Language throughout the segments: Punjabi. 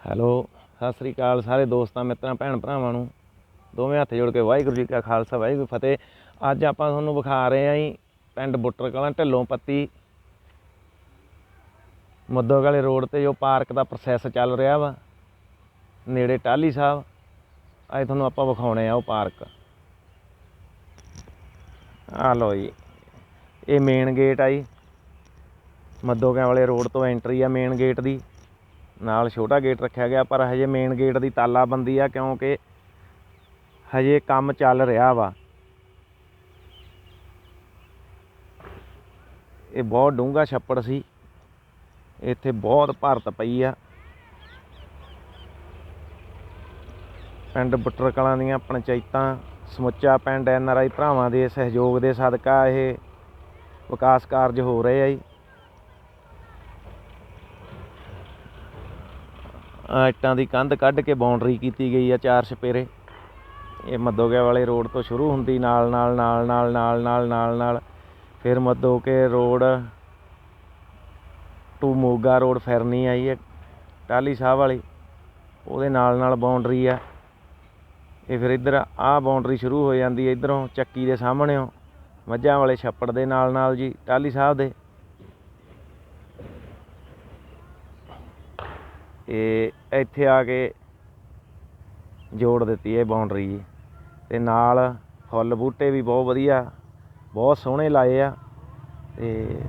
ਹੈਲੋ, ਸਤਿ ਸ੍ਰੀ ਅਕਾਲ ਸਾਰੇ ਦੋਸਤਾਂ, ਮਿੱਤਰਾਂ, ਭੈਣ ਭਰਾਵਾਂ ਨੂੰ। ਦੋਵੇਂ ਹੱਥ ਜੋੜ ਕੇ ਵਾਹਿਗੁਰੂ ਜੀ ਕਾ ਖਾਲਸਾ, ਵਾਹਿਗੁਰੂ ਫਤਿਹ। ਅੱਜ ਆਪਾਂ ਤੁਹਾਨੂੰ ਵਿਖਾ ਰਹੇ ਆਂ ਜੀ, ਪਿੰਡ ਬੁੱਟਰ ਕਲਾਂ ਢਿੱਲੋਂ ਪੱਤੀ। ਮੱਦੋ ਵਾਲੇ ਰੋਡ ਤੇ ਜੋ ਪਾਰਕ ਦਾ ਪ੍ਰੋਸੈਸ ਚੱਲ ਰਿਹਾ ਵਾ, ਨੇੜੇ ਟਾਹਲੀ ਸਾਹਿਬ। ਅੱਜ ਤੁਹਾਨੂੰ ਆਪਾਂ ਵਿਖਾਉਣੇ ਆ ਉਹ ਪਾਰਕ। ਆ ਲੋ ਜੀ, ਇਹ ਮੇਨ ਗੇਟ ਆ ਜੀ। ਮੱਦੋਕਿਆਂ ਵਾਲੇ ਰੋਡ ਤੋਂ ਐਂਟਰੀ ਆ ਮੇਨ ਗੇਟ ਦੀ। ਨਾਲ ਛੋਟਾ ਗੇਟ ਰੱਖਿਆ ਗਿਆ, ਪਰ ਹਜੇ ਮੇਨ ਗੇਟ ਦੀ ਤਾਲਾਬੰਦੀ ਆ ਕਿਉਂਕਿ ਹਜੇ ਕੰਮ ਚੱਲ ਰਿਹਾ ਵਾ। ਇਹ ਬਹੁਤ ਡੂੰਘਾ ਛੱਪੜ ਸੀ। ਇੱਥੇ ਬਹੁਤ ਭਾਰਤ ਪਈ ਆ। ਪਿੰਡ ਬੁੱਟਰ ਕਲਾਂ ਦੀਆਂ ਪੰਚਾਇਤਾਂ, ਸਮੁੱਚਾ ਪਿੰਡ ਐਨ ਆਰ ਆਈ ਭਰਾਵਾਂ ਦੇ ਸਹਿਯੋਗ ਦੇ ਸਦਕਾ ਇਹ ਵਿਕਾਸ ਕਾਰਜ ਹੋ ਰਹੇ ਆ ਜੀ। ਇੱਟਾਂ ਦੀ ਕੰਧ ਕੱਢ ਕੇ ਬਾਉਂਡਰੀ ਕੀਤੀ ਗਈ ਆ ਚਾਰ ਛਪੇਰੇ ਇਹ ਮੱਦੋਗੇ ਵਾਲੇ ਰੋਡ ਤੋਂ ਸ਼ੁਰੂ ਹੁੰਦੀ, ਨਾਲ ਨਾਲ ਨਾਲ ਨਾਲ ਨਾਲ ਨਾਲ ਨਾਲ ਨਾਲ। ਫਿਰ Maddoke road to Moga road ਫਿਰਨੀ ਆਈ ਹੈ ਟਾਲੀ ਸਾਹਿਬ ਵਾਲੀ। ਉਹਦੇ ਨਾਲ ਨਾਲ ਬਾਉਂਡਰੀ ਆ। ਇਹ ਫਿਰ ਇੱਧਰ ਆਹ ਬਾਉਂਡਰੀ ਸ਼ੁਰੂ ਹੋ ਜਾਂਦੀ ਹੈ ਇਧਰੋਂ ਚੱਕੀ ਦੇ ਸਾਹਮਣੇੋਂ। ਮੱਝਾਂ ਵਾਲੇ ਛੱਪੜ ਦੇ ਨਾਲ ਨਾਲ ਜੀ ਟਾਲੀ ਸਾਹਿਬ ਦੇ। ਇਹ ਇੱਥੇ ਆ ਕੇ ਜੋੜ ਦਿੱਤੀ ਇਹ ਬਾਉਂਡਰੀ ਜੀ। ਤੇ ਨਾਲ ਫੁੱਲ ਬੂਟੇ ਵੀ ਬਹੁਤ ਵਧੀਆ, ਬਹੁਤ ਸੋਹਣੇ ਲਾਏ ਆ। ਤੇ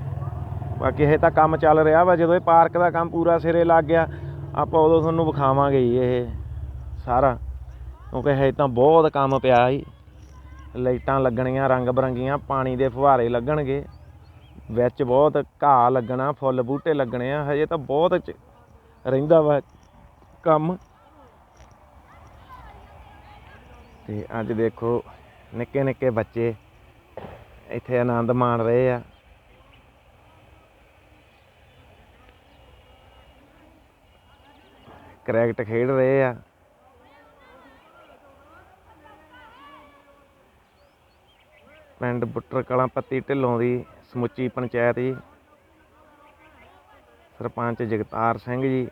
ਬਾਕੀ ਇਹ ਤਾਂ ਕੰਮ ਚੱਲ ਰਿਹਾ ਵਾ, ਜਦੋਂ ਇਹ ਪਾਰਕ ਦਾ ਕੰਮ ਪੂਰਾ ਸਿਰੇ ਲੱਗ ਗਿਆ, ਆਪਾਂ ਉਦੋਂ ਤੁਹਾਨੂੰ ਵਿਖਾਵਾਂਗੇ ਜੀ ਇਹ ਸਾਰਾ। ਕਿਉਂਕਿ ਹਜੇ ਤਾਂ ਬਹੁਤ ਕੰਮ ਪਿਆ ਜੀ। ਲਾਈਟਾਂ ਲੱਗਣੀਆਂ, ਰੰਗ ਬਰੰਗੀਆਂ, ਪਾਣੀ ਦੇ ਫੁਹਾਰੇ ਲੱਗਣਗੇ। ਵਿੱਚ ਬਹੁਤ ਘਾਹ ਲੱਗਣਾ, ਫੁੱਲ ਬੂਟੇ ਲੱਗਣੇ ਆ, ਹਜੇ ਤਾਂ ਬਹੁਤ ਚ- ਰਹਿੰਦਾ ਵਾ ਕੰਮ। ਤੇ ਅੱਜ ਦੇਖੋ ਨਿੱਕੇ ਨਿੱਕੇ ਬੱਚੇ ਇੱਥੇ ਆਨੰਦ ਮਾਣ ਰਹੇ ਆ। ਕ੍ਰਿਕਟ ਖੇਡ ਰਹੇ ਆ। ਪਿੰਡ ਬੁੱਟਰ ਕਲਾਂ ਪੱਤੀ ਢਿੱਲੋਂ ਦੀ ਸਮੁੱਚੀ ਪੰਚਾਇਤ ਜੀ। ਸਰਪੰਚ ਜਗਤਾਰ ਸਿੰਘ ਜੀ,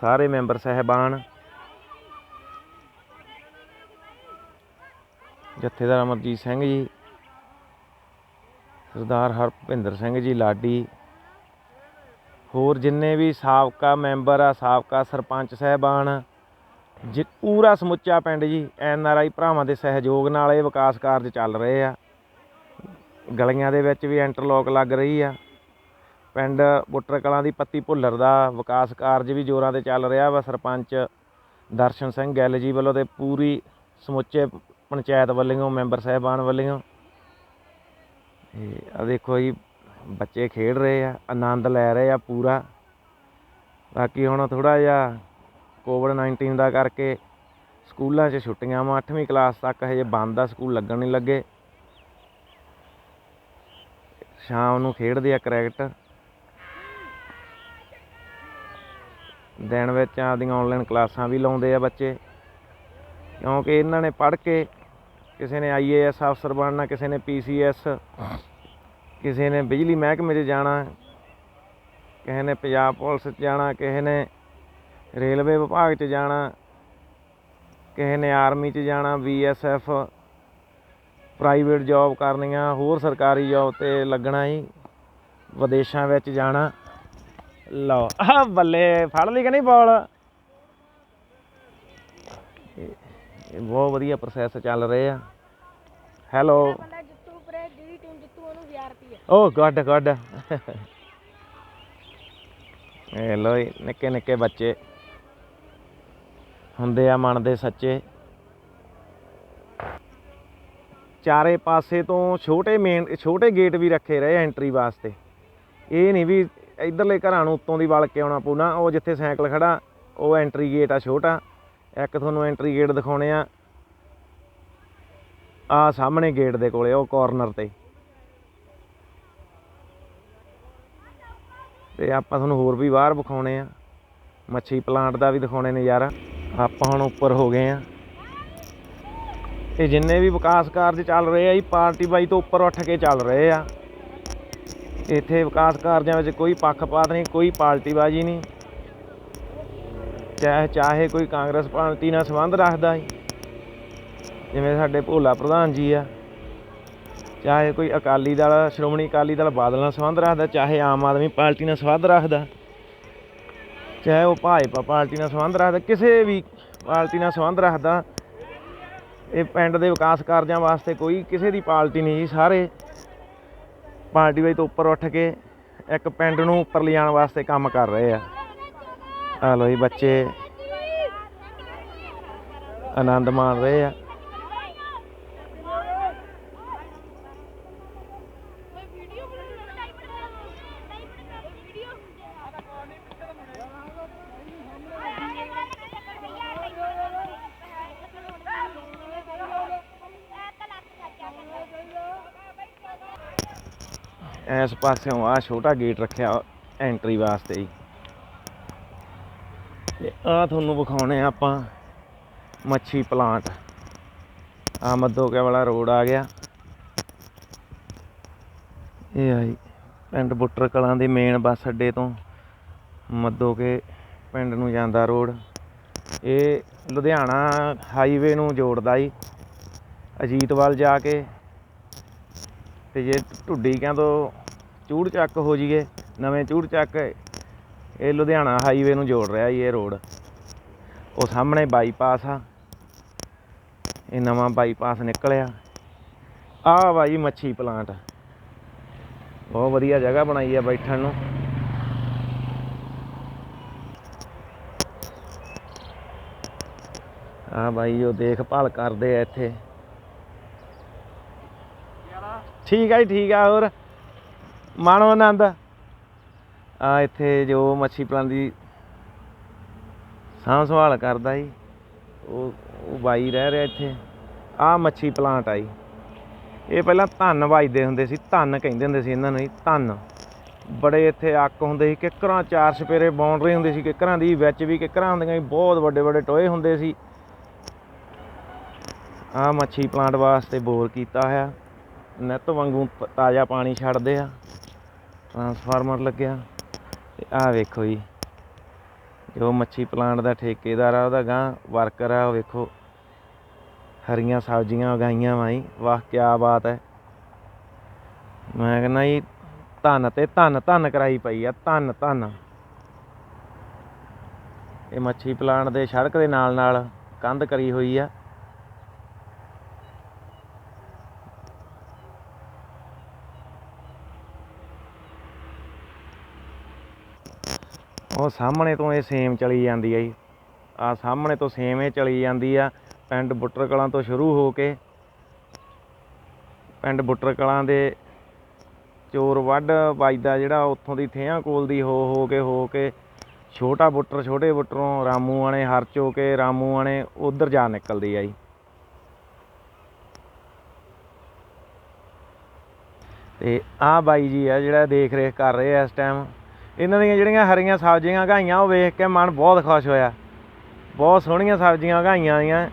ਸਾਰੇ ਮੈਂਬਰ ਸਹਿਬਾਨ, ਜਥੇਦਾਰ ਅਮਰਜੀਤ ਸਿੰਘ ਜੀ, ਸਰਦਾਰ ਹਰਭਿੰਦਰ ਸਿੰਘ ਜੀ ਲਾਡੀ, ਹੋਰ ਜਿੰਨੇ ਵੀ ਸਾਬਕਾ ਮੈਂਬਰ ਆ, ਸਾਬਕਾ ਸਰਪੰਚ ਸਹਿਬਾਨ, ਜੀ ਪੂਰਾ ਸਮੁੱਚਾ ਪਿੰਡ ਜੀ, ਐਨ ਆਰ ਆਈ ਭਰਾਵਾਂ ਦੇ ਸਹਿਯੋਗ ਨਾਲ ਇਹ ਵਿਕਾਸ ਕਾਰਜ ਚੱਲ ਰਹੇ ਆ। ਗਲੀਆਂ ਦੇ ਵਿੱਚ ਵੀ ਇੰਟਰਲੋਕ ਲੱਗ ਰਹੀ ਆ। ਪਿੰਡ ਬੁੱਟਰ ਕਲਾਂ ਦੀ ਪੱਤੀ ਭੁੱਲਰ ਦਾ ਵਿਕਾਸ ਕਾਰਜ ਵੀ ਜ਼ੋਰਾਂ ਤੇ ਚੱਲ ਰਿਹਾ ਵਾ। ਸਰਪੰਚ ਦਰਸ਼ਨ ਸਿੰਘ ਗਿੱਲ ਜੀ ਵੱਲੋਂ ਤੇ ਪੂਰੀ ਸਮੁੱਚੇ ਪੰਚਾਇਤ ਵੱਲੋਂ, ਮੈਂਬਰ ਸਹਿਬਾਨ ਵੱਲੋਂ। ਇਹ ਆ ਦੇਖੋ ਜੀ, ਬੱਚੇ ਖੇਡ ਰਹੇ ਆ, ਆਨੰਦ ਲੈ ਰਹੇ ਆ ਪੂਰਾ। ਬਾਕੀ ਹੁਣ ਥੋੜਾ ਜਿਹਾ ਕੋਵਿਡ 19 ਦਾ ਕਰਕੇ ਸਕੂਲਾਂ 'ਚ ਛੁੱਟੀਆਂ ਵਾ। 8ਵੀਂ ਕਲਾਸ ਤੱਕ ਹਜੇ ਬੰਦ ਆ, ਸਕੂਲ ਲੱਗਣ ਨਹੀਂ ਲੱਗੇ। ਸ਼ਾਮ ਨੂੰ ਖੇਡਦੇ ਆ ਕ੍ਰਿਕਟ। ਦਿਨ ਵਿੱਚ ਆਪਦੀਆਂ ਆਨਲਾਈਨ ਕਲਾਸਾਂ ਵੀ ਲਾਉਂਦੇ ਆ ਬੱਚੇ। ਕਿਉਂਕਿ ਇਹਨਾਂ ਨੇ ਪੜ੍ਹ ਕੇ ਕਿਸੇ ਨੇ ਆਈਏਐਸ ਅਫਸਰ ਬਣਨਾ, ਕਿਸੇ ਨੇ ਪੀਸੀਐਸ ਕਿਸੇ ਨੇ ਬਿਜਲੀ ਮਹਿਕਮੇ 'ਚ ਜਾਣਾ, ਕਿਸੇ ਨੇ ਪੰਜਾਬ ਪੁਲਿਸ 'ਚ ਜਾਣਾ, ਕਿਸੇ ਨੇ ਰੇਲਵੇ ਵਿਭਾਗ 'ਚ ਜਾਣਾ, ਕਿਸੇ ਨੇ ਆਰਮੀ 'ਚ ਜਾਣਾ ਬੀਐਸਐਫ ਪ੍ਰਾਈਵੇਟ ਜੌਬ ਕਰਨੀਆਂ ਹੋਰ ਸਰਕਾਰੀ ਜੌਬ ਤੇ ਲੱਗਣਾ ਜੀ ਵਿਦੇਸ਼ਾਂ ਵਿੱਚ ਜਾਣਾ। ਲਓ ਆ ਬੱਲੇ ਫੜ ਲਈ ਕਿ ਨਹੀਂ ਬਾਲ? ਇਹ ਬਹੁਤ ਵਧੀਆ ਪ੍ਰੋਸੈਸ ਚੱਲ ਰਹੇ ਆ। ਹੈਲੋ ਜਿੱਤੂ ਪਰੇ ਜਿਹੜੀ ਟੀਮ ਜਿੱਤੂ ਉਹਨੂੰ 1000 ਰੁਪਏ। ਓ ਗੁੱਡ ਗੁੱਡ ਇਹ ਲੋ ਨਿੱਕੇ ਨਿੱਕੇ ਬੱਚੇ। ਹੁੰਦੇ ਆ ਮਨ ਦੇ ਸੱਚੇ। ਚਾਰੇ ਪਾਸੇ ਤੋਂ ਛੋਟੇ ਮੇਨ ਛੋਟੇ ਗੇਟ ਵੀ ਰੱਖੇ ਰਹੇ ਐਂਟਰੀ ਵਾਸਤੇ। ਇਹ ਨਹੀਂ ਵੀ ਇਧਰਲੇ ਘਰਾਂ ਨੂੰ ਉੱਤੋਂ ਦੀ ਵਲ ਕੇ ਆਉਣਾ ਪਊਣਾ ਉਹ ਜਿੱਥੇ ਸਾਈਕਲ ਖੜਾ, ਉਹ ਐਂਟਰੀ ਗੇਟ ਆ ਛੋਟਾ। ਇੱਕ ਤੁਹਾਨੂੰ ਐਂਟਰੀ ਗੇਟ ਦਿਖਾਉਣੇ ਆ। ਆ ਸਾਹਮਣੇ ਗੇਟ ਦੇ ਕੋਲੇ, ਉਹ ਕਾਰਨਰ ਤੇ। ਤੇ ਆਪਾਂ ਤੁਹਾਨੂੰ ਹੋਰ ਵੀ ਬਾਹਰ ਵਿਖਾਉਣੇ ਆ। ਮੱਛੀ ਪਲਾਂਟ ਦਾ ਵੀ ਦਿਖਾਉਣੇ ਨਜ਼ਾਰਾ। ਆਪਾਂ ਹੁਣ ਉੱਪਰ ਹੋ ਗਏ ਆ। ਇਹ ਜਿੰਨੇ ਵੀ ਵਿਕਾਸ ਕਾਰਜ ਚੱਲ ਰਹੇ ਆ ਜੀ, ਪਾਰਟੀ ਬਾਈ ਤੋਂ ਉੱਪਰ ਉੱਠ ਕੇ ਚੱਲ ਰਹੇ ਆ। ਇੱਥੇ ਵਿਕਾਸ ਕਾਰਜਾਂ ਵਿੱਚ ਕੋਈ ਪੱਖਪਾਤ ਨਹੀਂ, ਕੋਈ ਪਾਰਟੀਬਾਜ਼ੀ ਨਹੀਂ। ਚਾਹੇ ਚਾਹੇ ਕੋਈ ਕਾਂਗਰਸ ਪਾਰਟੀ ਨਾਲ ਸੰਬੰਧ ਰੱਖਦਾ ਹੈ ਜਿਵੇਂ ਸਾਡੇ ਭੋਲਾ ਪ੍ਰਧਾਨ ਜੀ ਆ। ਚਾਹੇ ਕੋਈ ਅਕਾਲੀ ਦਲ, ਸ਼੍ਰੋਮਣੀ ਅਕਾਲੀ ਦਲ ਬਾਦਲ ਨਾਲ ਸੰਬੰਧ ਰੱਖਦਾ, ਚਾਹੇ ਆਮ ਆਦਮੀ ਪਾਰਟੀ ਨਾਲ ਸੰਬੰਧ ਰੱਖਦਾ। ਚਾਹੇ ਉਹ ਭਾਜਪਾ ਪਾਰਟੀ ਨਾਲ ਸੰਬੰਧ ਰੱਖਦਾ, ਕਿਸੇ ਵੀ ਪਾਰਟੀ ਨਾਲ ਸੰਬੰਧ ਰੱਖਦਾ ਇਹ ਪਿੰਡ ਦੇ ਵਿਕਾਸ ਕਾਰਜਾਂ ਵਾਸਤੇ ਕੋਈ ਕਿਸੇ ਦੀ ਪਾਰਟੀ ਨਹੀਂ ਜੀ, ਸਾਰੇ ਪਾਰਟੀ ਵਿੱਚ ਤੋਂ ਉੱਪਰ ਉੱਠ ਕੇ ਇੱਕ ਪਿੰਡ ਨੂੰ ਉੱਪਰ ਲਿਜਾਣ ਵਾਸਤੇ ਕੰਮ ਕਰ ਰਹੇ ਆ। ਆ ਲੋ ਜੀ ਬੱਚੇ ਆਨੰਦ ਮਾਣ ਰਹੇ ਆ। ਇਸ ਪਾਸਿਓਂ ਆ ਛੋਟਾ ਗੇਟ ਰੱਖਿਆ ਐਂਟਰੀ ਵਾਸਤੇ ਜੀ ਤੇ ਆ ਤੁਹਾਨੂੰ ਵਿਖਾਉਣੇ ਆ ਆਪਾਂ ਮੱਛੀ ਪਲਾਂਟ ਆ ਮੱਦੋਕੇ ਵਾਲਾ ਰੋਡ ਆ ਗਿਆ। ਇਹ ਆਈ ਪਿੰਡ ਬੁੱਟਰ ਕਲਾਂ ਦੇ ਮੇਨ ਬੱਸ ਅੱਡੇ ਤੋਂ ਮੱਦੋਕੇ ਪਿੰਡ ਨੂੰ ਜਾਂਦਾ ਰੋਡ ਇਹ ਲੁਧਿਆਣਾ ਹਾਈਵੇ ਨੂੰ ਜੋੜਦਾ ਜੀ। ਅਜੀਤਵਾਲ ਜਾ ਕੇ ਤੇ ਜੇ ਢੁੱਡੀਕਿਆਂ ਤੋਂ ਚੂੜ ਚੱਕ ਹੋ ਜੀਏ, ਨਵੇਂ ਚੂੜ ਚੱਕ, ਇਹ ਲੁਧਿਆਣਾ ਹਾਈਵੇ ਨੂੰ ਜੋੜ ਰਿਹਾ ਜੀ ਇਹ ਰੋਡ ਉਹ ਸਾਹਮਣੇ ਬਾਈਪਾਸ ਆ। ਇਹ ਨਵਾਂ ਬਾਈਪਾਸ ਨਿਕਲਿਆ। ਆਹ ਬਾਈ ਮੱਛੀ ਪਲਾਂਟ ਬਹੁਤ ਵਧੀਆ ਜਗ੍ਹਾ ਬਣਾਈ ਆ ਬੈਠਣ ਨੂੰ। ਆ ਬਾਈ ਉਹ ਦੇਖਭਾਲ ਕਰਦੇ ਆ ਇੱਥੇ। ਠੀਕ ਆ ਜੀ, ਠੀਕ ਆ, ਹੋਰ? ਮਾਣੋ ਆਨੰਦ। ਆ ਇੱਥੇ ਜੋ ਮੱਛੀ ਪਲਾਂਟ ਦੀ ਸਾਂਭ ਸੰਭਾਲ ਕਰਦਾ ਜੀ, ਉਹ ਉਹ ਬਾਈ ਰਹਿ ਰਿਹਾ ਇੱਥੇ। ਆ ਮੱਛੀ ਪਲਾਂਟ ਆ ਜੀ। ਇਹ ਪਹਿਲਾਂ ਧੰਨ ਵੱਜਦੇ ਹੁੰਦੇ ਸੀ, ਧੰਨ ਕਹਿੰਦੇ ਹੁੰਦੇ ਸੀ ਇਹਨਾਂ ਨੂੰ ਜੀ, ਧੰਨ। ਬੜੇ ਇੱਥੇ ਅੱਕ ਹੁੰਦੇ ਸੀ, ਕਿੱਕਰਾਂ ਚਾਰ ਸਪੇਰੇ ਬਾਉਂਡਰੀ ਹੁੰਦੀ ਸੀ, ਕਿੱਕਰਾਂ ਦੀ ਵਿੱਚ ਵੀ ਕਿੱਕਰਾਂ ਹੁੰਦੀਆਂ ਸੀ, ਬਹੁਤ ਵੱਡੇ ਵੱਡੇ ਟੋਏ ਹੁੰਦੇ ਸੀ। ਆ ਮੱਛੀ ਪਲਾਂਟ ਵਾਸਤੇ ਬੋਰ ਕੀਤਾ ਹੋਇਆ। ਨਿੱਤ ਵਾਂਗੂ ਤਾਜ਼ਾ ਪਾਣੀ ਛੱਡਦੇ ਆ। ਟਰਾਂਸਫਾਰਮਰ ਲੱਗਿਆ। ਤੇ ਆਹ ਵੇਖੋ ਜੀ। ਜੋ ਮੱਛੀ ਪਲਾਂਟ ਦਾ ਠੇਕੇਦਾਰ ਆ, ਉਹਦਾ ਗਾਂ ਵਰਕਰ ਆ, ਉਹ ਵੇਖੋ। ਹਰੀਆਂ ਸਬਜ਼ੀਆਂ ਉਗਾਈਆਂ ਵਾਂ ਜੀ। ਵਾਹ ਕੀ ਬਾਤ ਹੈ ਮੈਂ ਕਹਿੰਦਾ ਜੀ, ਧੰਨ ਤੇ ਧੰਨ ਧੰਨ ਕਰਾਈ ਪਈ ਆ, ਧੰਨ ਧੰਨ। ਇਹ ਮੱਛੀ ਪਲਾਂਟ ਦੇ ਸੜਕ ਦੇ ਨਾਲ ਨਾਲ ਕੰਧ ਕਰੀ ਹੋਈ ਆ। ਉਹ ਸਾਹਮਣੇ ਤੋਂ ਇਹ ਸੇਮ ਚਲੀ ਜਾਂਦੀ ਆ ਜੀ। ਆ ਸਾਹਮਣੇ ਤੋਂ ਸੇਮ ਇਹ ਚਲੀ ਜਾਂਦੀ ਆ, ਪਿੰਡ ਬੁੱਟਰ ਕਲਾਂ ਤੋਂ ਸ਼ੁਰੂ ਹੋ ਕੇ ਪਿੰਡ ਬੁੱਟਰ ਕਲਾਂ ਦੇ ਚੋਰ ਵੱਢ ਵੱਜਦਾ ਜਿਹੜਾ ਉੱਥੋਂ ਦੀ ਥਿਆਂ ਕੋਲ ਦੀ ਹੋ ਹੋ ਕੇ ਹੋ ਕੇ ਛੋਟਾ ਬੁੱਟਰ ਛੋਟੇ ਬੁੱਟਰੋਂ ਰਾਮੂ ਆਣੇ ਹਰਚੋ ਕੇ ਰਾਮੂ ਵਾਲੇ ਉਧਰ ਜਾ ਨਿਕਲਦੀ ਆ ਜੀ। ਤੇ ਆਹ ਬਾਈ ਜੀ ਆ ਜਿਹੜਾ ਦੇਖ ਰੇਖ ਕਰ ਰਹੇ ਆ ਇਸ ਟਾਈਮ ਇਹਨਾਂ ਦੀਆਂ ਜਿਹੜੀਆਂ ਹਰੀਆਂ ਸਬਜ਼ੀਆਂ ਉਗਾਈਆਂ, ਉਹ ਵੇਖ ਕੇ ਮਨ ਬਹੁਤ ਖੁਸ਼ ਹੋਇਆ। ਬਹੁਤ ਸੋਹਣੀਆਂ ਸਬਜ਼ੀਆਂ ਉਗਾਈਆਂ ਆਈਆਂ।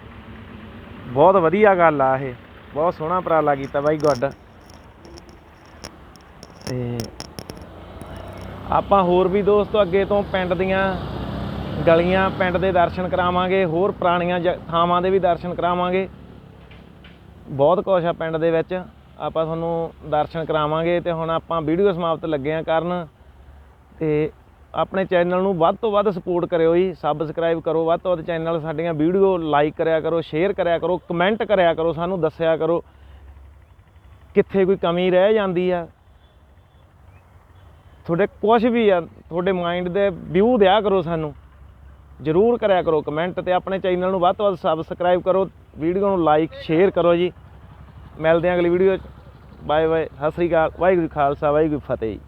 ਬਹੁਤ ਵਧੀਆ ਗੱਲ ਆ ਇਹ। ਬਹੁਤ ਸੋਹਣਾ ਉਪਰਾਲਾ ਕੀਤਾ ਬਾਈ ਗੁੱਡ। ਤੇ ਆਪਾਂ ਹੋਰ ਵੀ ਦੋਸਤੋ ਅੱਗੇ ਤੋਂ ਪਿੰਡ ਦੀਆਂ ਗਲੀਆਂ, ਪਿੰਡ ਦੇ ਦਰਸ਼ਨ ਕਰਾਵਾਂਗੇ। ਹੋਰ ਪੁਰਾਣੀਆਂ ਜ- ਥਾਵਾਂ ਦੇ ਵੀ ਦਰਸ਼ਨ ਕਰਾਵਾਂਗੇ। ਬਹੁਤ ਕੁਛ ਆ ਪਿੰਡ ਦੇ ਵਿੱਚ। ਆਪਾਂ ਤੁਹਾਨੂੰ ਦਰਸ਼ਨ ਕਰਾਵਾਂਗੇ ਤੇ ਹੁਣ ਆਪਾਂ ਵੀਡੀਓ ਸਮਾਪਤ ਲੱਗੇ ਆ ਕਰਨ। ਤੇ ਆਪਣੇ ਚੈਨਲ ਨੂੰ ਵੱਧ ਤੋਂ ਵੱਧ ਸਪੋਰਟ ਕਰਿਓ ਜੀ ਸਬਸਕ੍ਰਾਈਬ ਕਰੋ, ਵੱਧ ਤੋਂ ਵੱਧ ਚੈਨਲ ਸਾਡੀਆਂ ਵੀਡੀਓ ਲਾਈਕ ਕਰਿਆ ਕਰੋ ਸ਼ੇਅਰ ਕਰਿਆ ਕਰੋ ਕਮੈਂਟ ਕਰਿਆ ਕਰੋ, ਸਾਨੂੰ ਦੱਸਿਆ ਕਰੋ ਕਿੱਥੇ ਕੋਈ ਕਮੀ ਰਹਿ ਜਾਂਦੀ ਆ। ਤੁਹਾਡੇ ਕੁਝ ਵੀ ਆ, ਤੁਹਾਡੇ ਮਾਈਂਡ ਦੇ ਵਿਊ ਦਿਆ ਕਰੋ ਸਾਨੂੰ। ਜਰੂਰ ਕਰਿਆ ਕਰੋ ਕਮੈਂਟ ਤੇ ਆਪਣੇ ਚੈਨਲ ਨੂੰ ਵੱਧ ਤੋਂ ਵੱਧ ਸਬਸਕ੍ਰਾਈਬ ਕਰੋ ਵੀਡੀਓ ਨੂੰ ਲਾਈਕ ਸ਼ੇਅਰ ਕਰੋ ਜੀ। ਮਿਲਦੇ ਹਾਂ ਅਗਲੀ ਵੀਡੀਓ 'ਚ। ਬਾਏ ਬਾਏ ਸਤਿ ਸ੍ਰੀ ਅਕਾਲ, ਵਾਹਿਗੁਰੂ ਖਾਲਸਾ, ਵਾਹਿਗੁਰੂ ਫਤਿਹ ਜੀ।